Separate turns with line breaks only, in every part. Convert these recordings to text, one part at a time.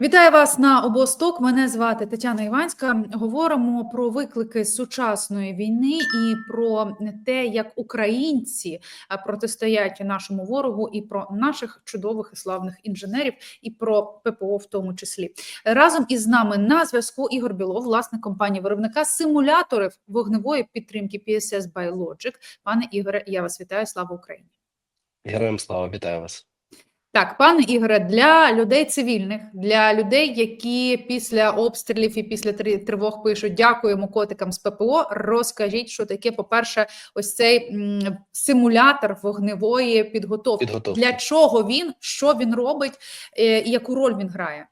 Вітаю вас на обосток. Мене звати Тетяна Іванська. Говоримо про виклики сучасної війни і про те, як українці протистоять нашому ворогу, і про наших чудових і славних інженерів, і про ППО в тому числі. Разом із нами на зв'язку Ігор Білов, власник компанії виробника симуляторів вогневої підтримки PSS Biologic. Пане Ігоре, я вас вітаю. Слава Україні!
Героям слава, вітаю вас.
Так, пане Ігоре, для людей цивільних, для людей, які після обстрілів і після тривог пишуть дякуємо котикам з ППО. Розкажіть, що таке, по-перше, ось цей м, симулятор вогневої підготовки.
Підготовки.
Для чого він, що він робить, е, і яку роль він грає?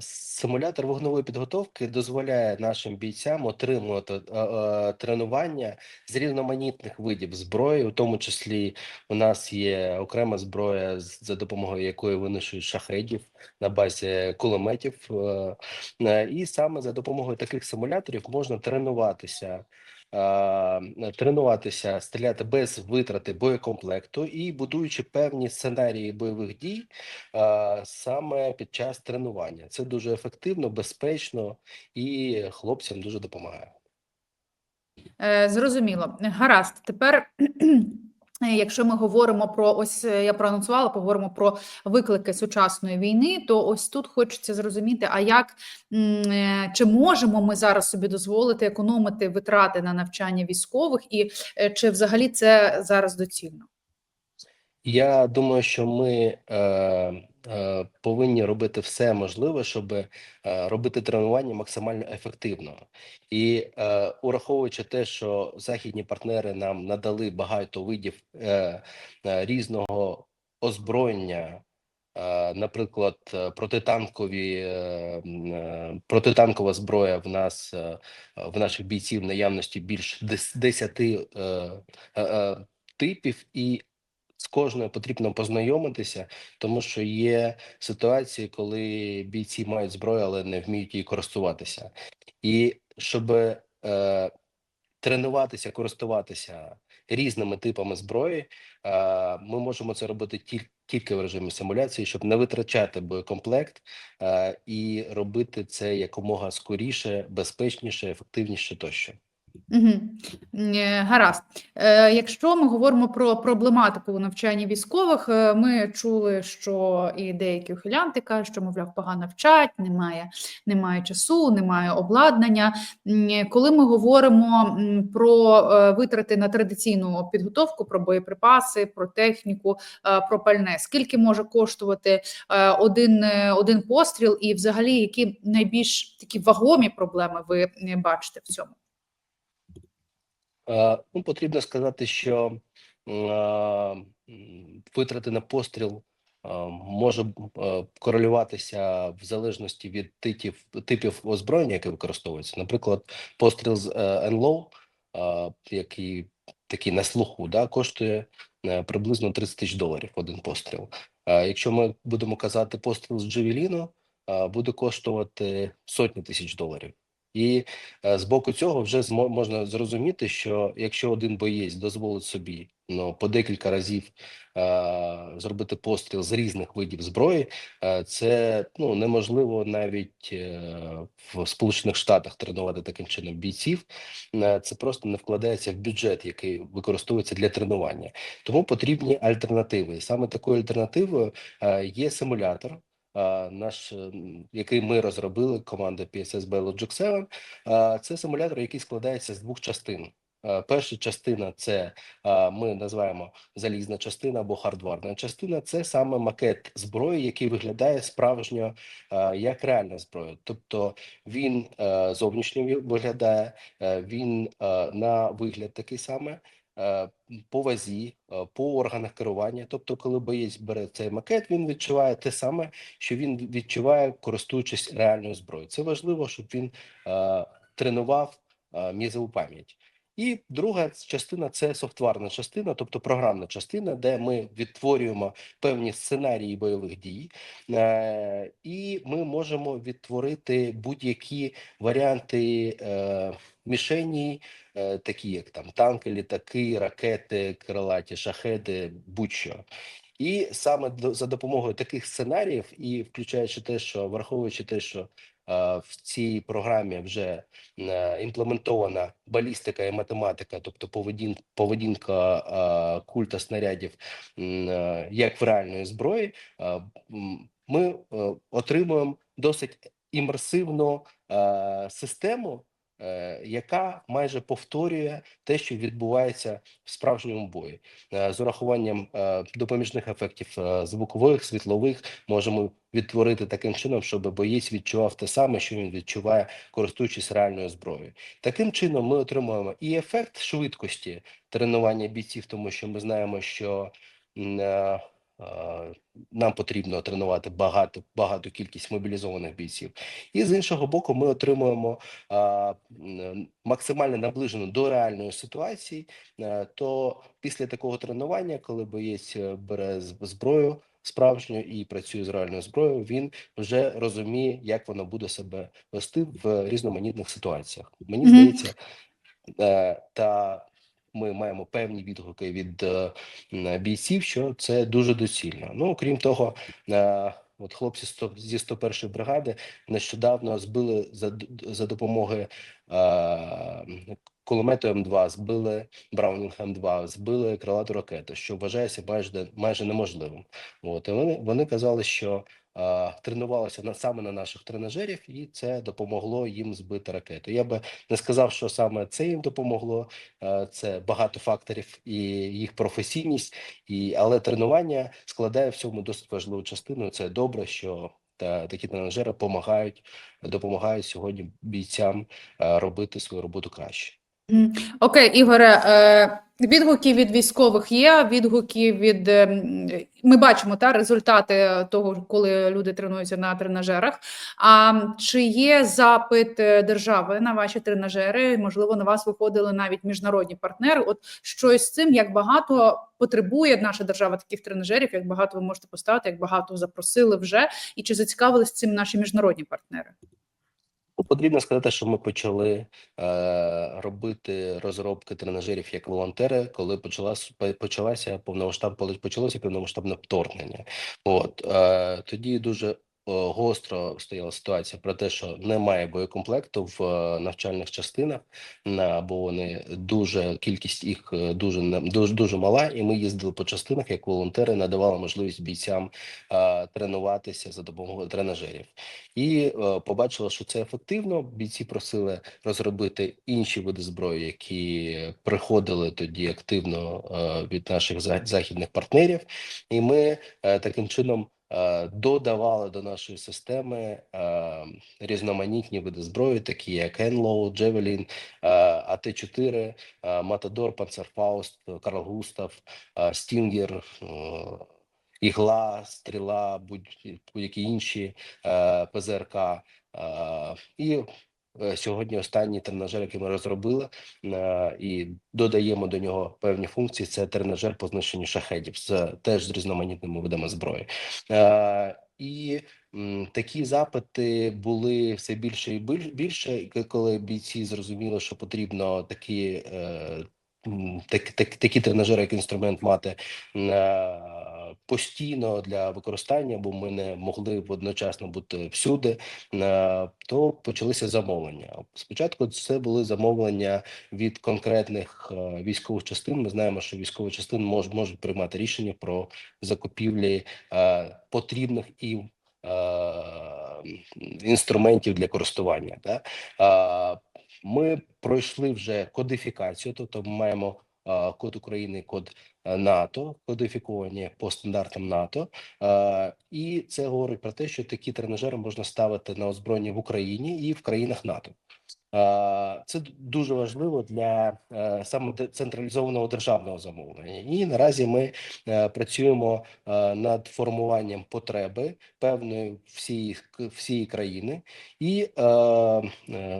Симулятор вогневої підготовки дозволяє нашим бійцям отримувати а, а, тренування з різноманітних видів зброї, у тому числі у нас є окрема зброя, за допомогою якої винищують шахедів на базі кулеметів. е, е, І саме за допомогою таких симуляторів можна тренуватися. Тренуватися, стріляти без витрати боєкомплекту і будуючи певні сценарії бойових дій, саме під час тренування. Це дуже ефективно, безпечно і хлопцям дуже допомагає.
Е, Зрозуміло. Гаразд. Тепер, якщо ми говоримо про ось е, я проанонсувала, поговоримо про виклики сучасної війни, то ось тут хочеться зрозуміти, а як е, чи можемо ми зараз собі дозволити економити витрати на навчання військових, і е, чи взагалі це зараз доцільно?
Я думаю, що ми е, е, повинні робити все можливе, щоб е, робити тренування максимально ефективно. І е, ураховуючи те, що західні партнери нам надали багато видів е, е, різного озброєння. е, Наприклад, е, протитанкові е, е, протитанкова зброя в нас е, в наших бійців наявності більш дес- 10 е, е, е, типів, і з кожною потрібно познайомитися, тому що є ситуації, коли бійці мають зброю, але не вміють її користуватися. І щоб е, тренуватися, користуватися різними типами зброї, е, ми можемо це робити тіль- тільки в режимі симуляції, щоб не витрачати боєкомплект е, і робити це якомога скоріше, безпечніше, ефективніше тощо.
Угу. Гаразд. Е, Якщо ми говоримо про проблематику у навчанні військових, е, ми чули, що і деякі ухилянти кажуть, що, мовляв, погано вчать, немає, немає часу, немає обладнання. Коли ми говоримо про витрати на традиційну підготовку, про боєприпаси, про техніку, про пальне, скільки може коштувати один, один постріл, і взагалі які найбільш такі вагомі проблеми ви бачите в цьому?
Е, Ну, потрібно сказати, що е, витрати на постріл е, може корелюватися в залежності від типів, типів озброєння, яке використовується. Наприклад, постріл з НЛО, який такий на слуху, да, коштує приблизно 30 тисяч доларів один постріл. Якщо ми будемо казати постріл з Джевеліну, буде коштувати сотні тисяч доларів. І Е, З боку цього вже можна зрозуміти, що якщо один боєць дозволить собі ну, по декілька разів е, зробити постріл з різних видів зброї, е, це ну, неможливо навіть е, в Сполучених Штатах тренувати таким чином бійців. Е, це просто не вкладається в бюджет, який використовується для тренування. Тому потрібні альтернативи. І саме такою альтернативою е, є симулятор. Наш, е, який ми розробили, команда PSS Biologic 7, Це симулятор, який складається з двох частин. Перша частина це ми називаємо залізна частина або хардварна частина. Це саме макет зброї, який виглядає справжньо як реальна зброя. Тобто він е, зовнішньо виглядає, е, він на вигляд такий саме. Е, По вазі, е, по органах керування. Тобто, коли боєць бере цей макет, він відчуває те саме, що він відчуває, користуючись реальною зброєю. Це важливо, щоб він е, тренував мізову пам'ять. І друга частина це софтварна частина, тобто програмна частина, де ми відтворюємо певні сценарії бойових дій, е, і ми можемо відтворити будь-які варіанти е, мішені, е, такі як там танки, літаки, ракети, крилаті, шахеди, будь-що. І саме за допомогою таких сценаріїв, і включаючи те, що враховуючи те, що в цій програмі вже е, імплементована балістика і математика, тобто поведін, поведінка е, культа снарядів, е, як в реальної зброї, е, ми е, отримуємо досить імерсивну е, систему, е, яка майже повторює те, що відбувається в справжньому бої, Е, з урахуванням е, допоміжних ефектів е, звукових, світлових, можемо відтворити таким чином, щоб боєць відчував те саме, що він відчуває, користуючись реальною зброєю. Таким чином, ми отримуємо і ефект швидкості тренування бійців, тому що ми знаємо, що е, е, нам потрібно тренувати багато багату кількість мобілізованих бійців, і з іншого боку, ми отримуємо а, максимально наближену до реальної ситуації. е, То після такого тренування, коли боєць е, бере зброю справжню і працює з реальною зброєю, він вже розуміє, як вона буде себе вести в різноманітних ситуаціях. Мені
Мгм.
здається, е, та ми маємо певні відгуки від е, бійців, що це дуже доцільно. Ну окрім того, е, от хлопці зі 101-ї бригади нещодавно збили за за допомогою е, кулемету М2, збили Браунінг М2, збили крилату ракету, що вважається майже майже неможливим. От і вони вони казали, що тренувалися на саме на наших тренажерів, і це допомогло їм збити ракету. Я би не сказав, що саме це їм допомогло. Це багато факторів і їх професійність, і але тренування складає в цьому досить важливу частину. Це добре, що та такі тренажери допомагають допомагають сьогодні бійцям робити свою роботу краще.
Окей, Ігоре, е, відгуки від військових є, відгуки від е, ми бачимо та результати того, коли люди тренуються на тренажерах. А чи є запит е, держави на ваші тренажери? Можливо, на вас виходили навіть міжнародні партнери. От щось з цим, як багато потребує наша держава таких тренажерів, як багато ви можете поставити, як багато запросили вже, і чи зацікавились цим наші міжнародні партнери?
Ну, Потрібно сказати, що ми почали е, робити розробки тренажерів як волонтери, коли почалась почалася повномасштаб, коли почалося повномасштабне вторгнення. От е, тоді дуже гостро стояла ситуація про те, що немає боєкомплекту в е, навчальних частинах, на бо вони дуже кількість їх е, дуже дуже дуже мала, і ми їздили по частинах як волонтери, надавали можливість бійцям е, тренуватися за допомогою тренажерів і е, побачила, що це ефективно. Бійці просили розробити інші види зброї, які приходили тоді активно е, від наших західних партнерів, і ми е, таким чином. Е, Додавали до нашої системи е, різноманітні види зброї, такі як Енлоу, Джевелін, е, АТ-4, е, Матадор, Панцерфауст, Карл Густав, Стінгер, Ігла, Стріла, будь- будь-які інші е, ПЗРК. І сьогодні останній тренажер, який ми розробили, е, і додаємо до нього певні функції. Це тренажер по знищенню шахедів з теж з різноманітними видами зброї. Е, і такі запити були все більше і більше, коли бійці зрозуміли, що потрібно такі. Е, так, так, такі тренажери, як інструмент мати е, постійно для використання, бо ми не могли одночасно бути всюди, е, то почалися замовлення. Спочатку це були замовлення від конкретних е, військових частин. Ми знаємо, що військові частини мож, можуть приймати рішення про закупівлі е, потрібних і інструментів для користування. Ми пройшли вже кодифікацію, тобто ми маємо код України, код е, НАТО, кодифіковані по стандартам НАТО. І це говорить про те, що такі тренажери можна ставити на озброєння в Україні і в країнах НАТО. Це дуже важливо для е, саме централізованого державного замовлення. І наразі ми е, працюємо е, над формуванням потреби певної всієї всієї країни, і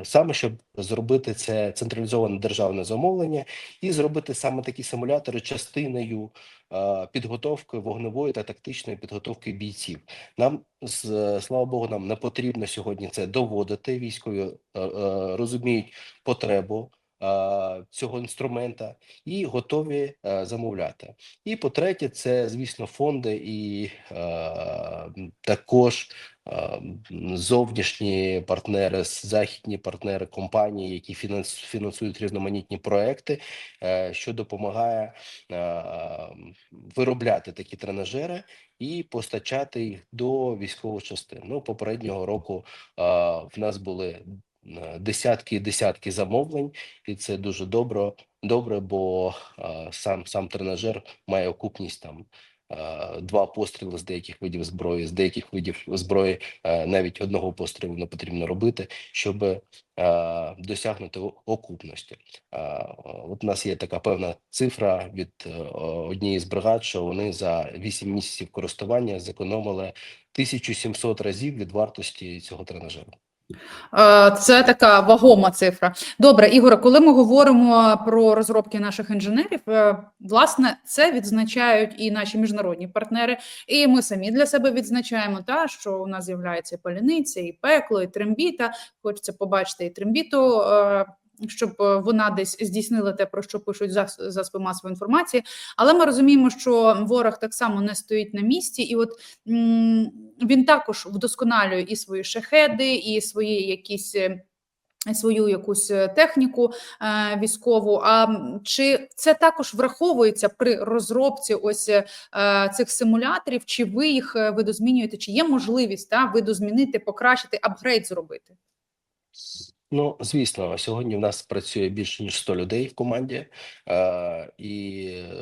саме щоб зробити це централізоване державне замовлення і зробити саме такі симулятори частиною підготовки вогневої та тактичної підготовки бійців. Нам слава Богу, нам не потрібно сьогодні це доводити. Військові е, е, розуміють потребу е, цього інструмента і готові замовляти. І по-третє, це звісно фонди і також зовнішні партнери, західні партнери компанії, які фінанс, фінансують різноманітні проекти, е, що допомагає е, виробляти такі тренажери і постачати їх до військових частин. Ну, попереднього року е, в нас були десятки і десятки замовлень, і це дуже добре, добре, бо сам сам тренажер має окупність там. Два постріли з деяких видів зброї, з деяких видів зброї навіть одного пострілу не потрібно робити, щоб досягнути окупності. От у нас є така певна цифра від е, однієї з бригад, що вони за 8 місяців користування зекономили 1700 разів від вартості цього тренажеру.
Е, Це така вагома цифра. Добре, Ігоре, коли ми говоримо про розробки наших інженерів, е, власне, це відзначають і наші міжнародні партнери, і ми самі для себе відзначаємо, та що у нас з'являється і і пекло, і трембіта. Хочеться побачити і трембіту. Щоб е, вона десь здійснила те, про що пишуть зас- засоби масової інформації, але ми розуміємо, що ворог так само не стоїть на місці, і от він також вдосконалює і свої шахеди, і свої якісь. е, Свою якусь е, техніку е, військову. А чи це також враховується при розробці ось е, цих симуляторів? Чи ви їх видозмінюєте? Чи є можливість та видозмінити, покращити, апгрейд зробити?
Ну, звісно, сьогодні в нас працює більше ніж 100 людей в команді, е, і е,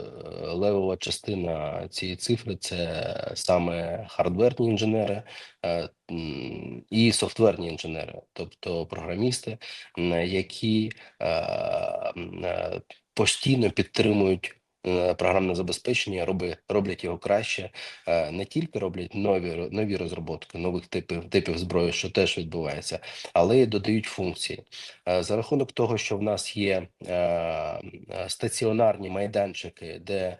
левова частина цієї цифри це саме хардверні інженери е, і софтверні інженери, тобто програмісти, які постійно підтримують. Е, Програмне забезпечення роби, роблять його краще, е, не тільки роблять нові нові розробки нових типів типів зброї, що теж відбувається, але й додають функції. Е, За рахунок того, що в нас є стаціонарні майданчики, де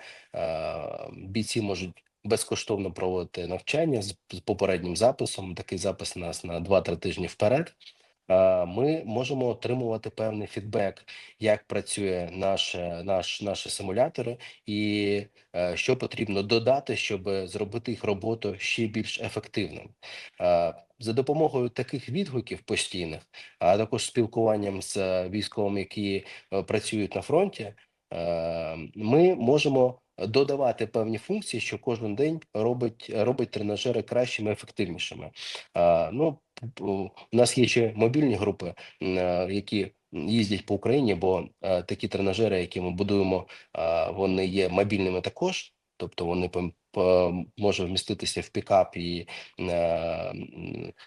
бійці можуть безкоштовно проводити навчання з попереднім записом. Такий запис у нас на 2-3 тижні вперед. Е, Ми можемо отримувати певний фідбек, як працює наш, наш, наші симулятори, і е, що потрібно додати, щоб зробити їх роботу ще більш ефективним. Е, За допомогою таких відгуків постійних, а також спілкуванням з військовими, які працюють на фронті, ми можемо додавати певні функції, що кожен день робить робить тренажери кращими, ефективнішими. Ну у нас є ще мобільні групи, е, які їздять по Україні, бо е, такі тренажери, які ми будуємо, вони є мобільними також. Тобто вони може вміститися в пікап і е,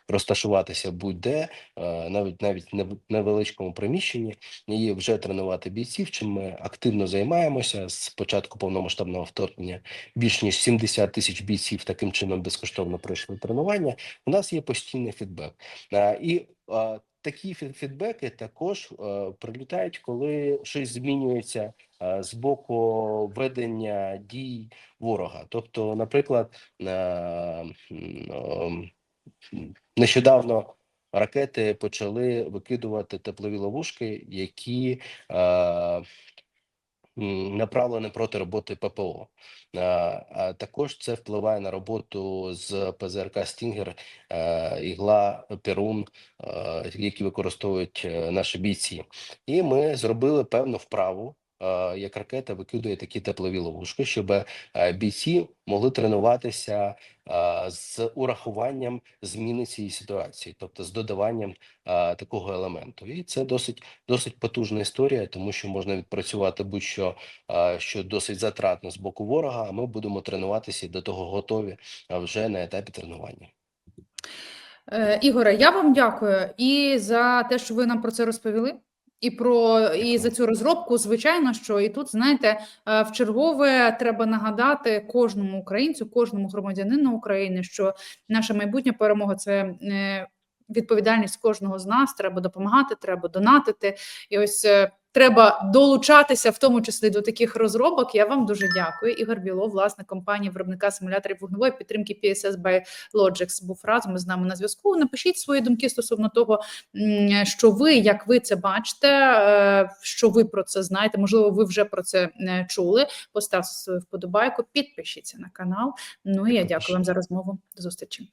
розташуватися будь-де, е, навіть навіть не в невеличкому приміщенні, і вже тренувати бійців. Чим ми активно займаємося з початку повномасштабного вторгнення. Більш ніж 70 тисяч бійців таким чином безкоштовно пройшли тренування. У нас є постійний фідбек. Е, І е, такі фідбеки також е, прилітають, коли щось змінюється е, з боку ведення дій ворога. Тобто, наприклад, е, нещодавно ракети почали викидувати теплові ловушки, які е, направлені проти роботи ППО. Е, А також це впливає на роботу з ПЗРК Стінгер, е, ігла, Перун, е, які використовують е, наші бійці. І ми зробили певну вправу. Е, Як ракета викидує такі теплові ловушки, щоб е, бійці могли тренуватися е, з урахуванням зміни цієї ситуації, тобто з додаванням такого елементу. І це досить досить потужна історія, тому що можна відпрацювати будь-що, що досить затратно з боку ворога. А ми будемо тренуватися і до того готові вже на етапі тренування.
Ігоре, я вам дякую і за те, що ви нам про це розповіли. І про і за цю розробку, звичайно, що і тут знаєте, е, в чергове треба нагадати кожному українцю, кожному громадянину України, що наша майбутня перемога це е, відповідальність кожного з нас. Треба допомагати, треба донатити. І ось е, треба долучатися, в тому числі до таких розробок. Я вам дуже дякую. Ігор Білов, власник компанії виробника симуляторів вогневої підтримки PSS by Logix, був разом із нами на зв'язку. Напишіть свої думки стосовно того, що ви, як ви це бачите, е, що ви про це знаєте. Можливо, ви вже про це е, чули. Поставте свою вподобайку, підпишіться на канал. Ну і я дякую вам за розмову. До зустрічі.